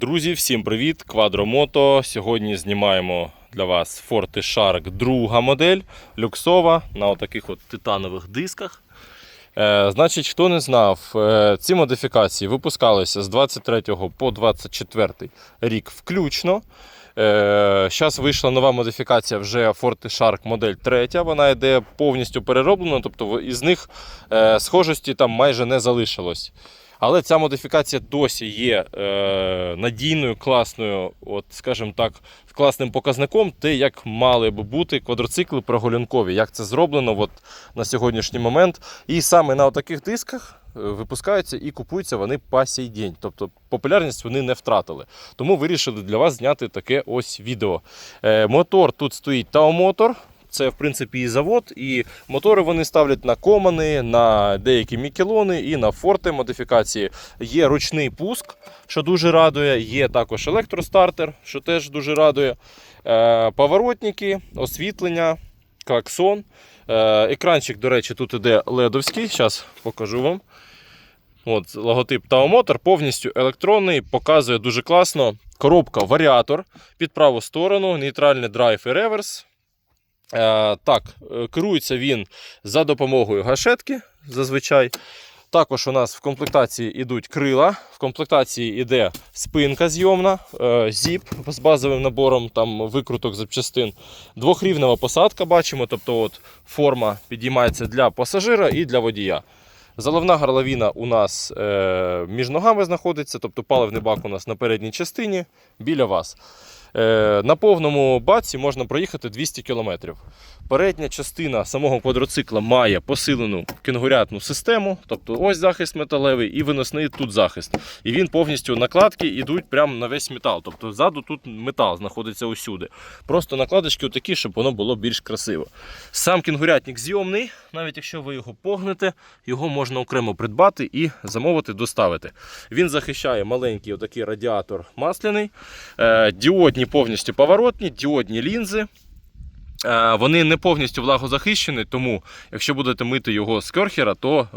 Друзі, всім привіт! Квадромото. Сьогодні знімаємо для вас Forte Shark друга модель люксова на отаких от титанових дисках. Е, значить, хто не знав, е, ці модифікації випускалися з 23 по 24 рік включно. Зараз вийшла нова модифікація вже Forte Shark модель 3. Вона йде повністю перероблена, тобто із них е, схожості там майже не залишилось. Але ця модифікація досі є е, надійною, класною, от, скажімо так, класним показником, те, як мали б бути квадроцикли прогулянкові, як це зроблено от, на сьогоднішній момент. І саме на таких дисках е, випускаються і купуються вони по сей день. Тобто популярність вони не втратили. Тому вирішили для вас зняти таке ось відео. Е, мотор тут стоїть Tao Це, в принципі, і завод, і мотори вони ставлять на комани, на деякі мікелони і на форти модифікації. Є ручний пуск, що дуже радує. Є також електростартер, що теж дуже радує. Е, поворотники, освітлення, клаксон. Е, екранчик, до речі, тут іде ледовський. Зараз покажу вам. От, логотип Motor повністю електронний, показує дуже класно. Коробка варіатор під праву сторону, нейтральний драйв і реверс. Е, так, е, керується він за допомогою гашетки зазвичай. Також у нас в комплектації йдуть крила. В комплектації йде спинка зйомна, е, зіп з базовим набором там, викруток запчастин. Двохрівнева посадка бачимо, тобто от форма підіймається для пасажира і для водія. Заливна горловина у нас між ногами знаходиться, тобто паливний бак у нас на передній частині біля вас. Е, на повному баці можна проїхати 200 км. Передня частина самого квадроцикла має посилену кенгурятну систему, тобто ось захист металевий і виносний тут захист. І він повністю накладки йдуть прямо на весь метал. Тобто ззаду тут метал знаходиться усюди. Просто накладочки такі, щоб воно було більш красиво. Сам кенгурятник зйомний, навіть якщо ви його погнете, його можна окремо придбати і замовити, доставити. Він захищає маленький отакий радіатор масляний, е, діодні повністю поворотні, діодні лінзи. Е, Вони не повністю влагозахищені, тому якщо будете мити його з керхера, то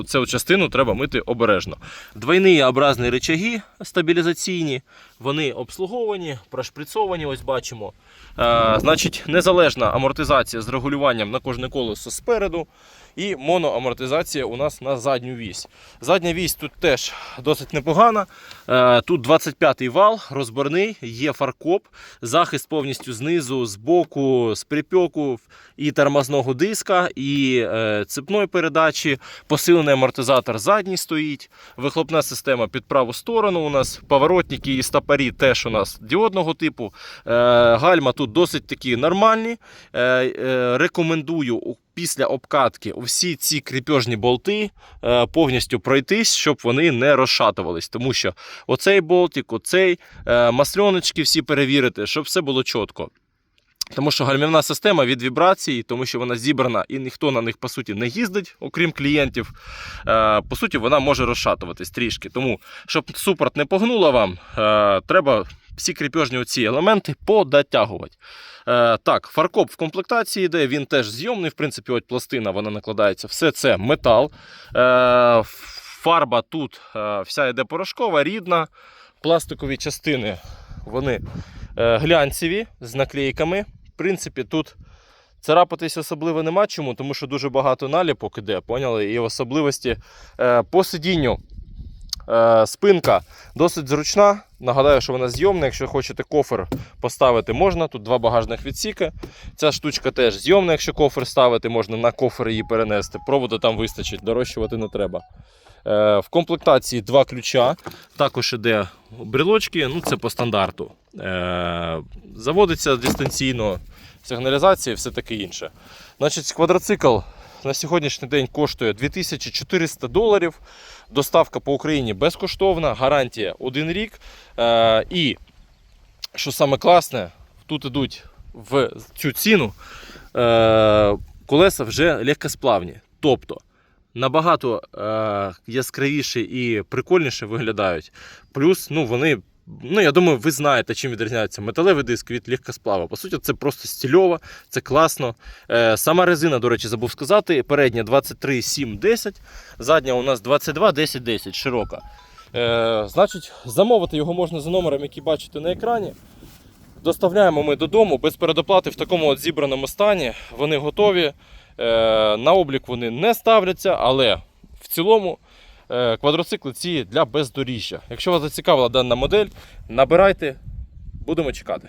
е, цю частину треба мити обережно. Двойні образні речаги стабілізаційні, вони обслуговані, прошприцовані, ось бачимо. Е, Значить, незалежна амортизація з регулюванням на кожне колесо спереду. І моноамортизація у нас на задню вісь. Задня вісь тут теж досить непогана. Е, Тут 25-й вал, розборний, є фаркоп, захист повністю знизу, з боку, з припеку і тормозного диска, і е, цепної передачі, посилений амортизатор задній стоїть, вихлопна система під праву сторону. У нас поворотники і стопорі теж у нас діодного типу. Е, Гальма тут досить такі нормальні. Рекомендую після обкатки всі ці кріпежні болти е, повністю пройтись, щоб вони не розшатувались. Тому що оцей болтик, оцей е, масльоночки всі перевірити, щоб все було чітко. Тому що гальмівна система від вібрацій, тому що вона зібрана і ніхто на них по суті не їздить, окрім клієнтів. Е, по суті, вона може розшатуватись трішки. Тому, щоб супорт не погнуло вам, е, треба всі кріпежні оці елементи подотягувати. Е, так, фаркоп в комплектації йде, він теж зйомний. В принципі, от пластина вона накладається. Все це метал. Фарба тут вся йде порошкова, рідна. Пластикові частини вони глянцеві з наклейками. Принципі, тут царапатись особливо нема чому, тому що дуже багато наліпок іде, поняли? І в особливості е, по сидінню. Е, Спинка досить зручна. Нагадаю, що вона зйомна. Якщо хочете кофер поставити, можна. Тут два багажних відсіки. Ця штучка теж зйомна. Якщо кофер ставити, можна на кофер її перенести. Проводу там вистачить, дорощувати не треба. Е, В комплектації два ключа. Також іде брелочки, ну це по стандарту. Заводиться дистанційно, сигналізація і все таке інше. Значить, квадроцикл на сьогоднішній день коштує 2400 доларів. Доставка по Україні безкоштовна, гарантія один рік. Е, і що саме класне, тут ідуть в цю ціну е, колеса вже легкосплавні. Тобто набагато е, яскравіше і прикольніше виглядають. Плюс ну, вони Ну, я думаю, ви знаєте, чим відрізняється металевий диск від легкосплава. По суті, це просто стильово, це класно. Е, сама резина, до речі, забув сказати. Передня 23 7 10, задня у нас 22 10 10 широка. Е, значить, замовити його можна за номером, який бачите на екрані. Доставляємо ми додому без передоплати в такому от зібраному стані. Вони готові. Е, на облік вони не ставляться, але в цілому квадроцикли ці для бездоріжжя. Якщо вас зацікавила дана модель, набирайте, будемо чекати.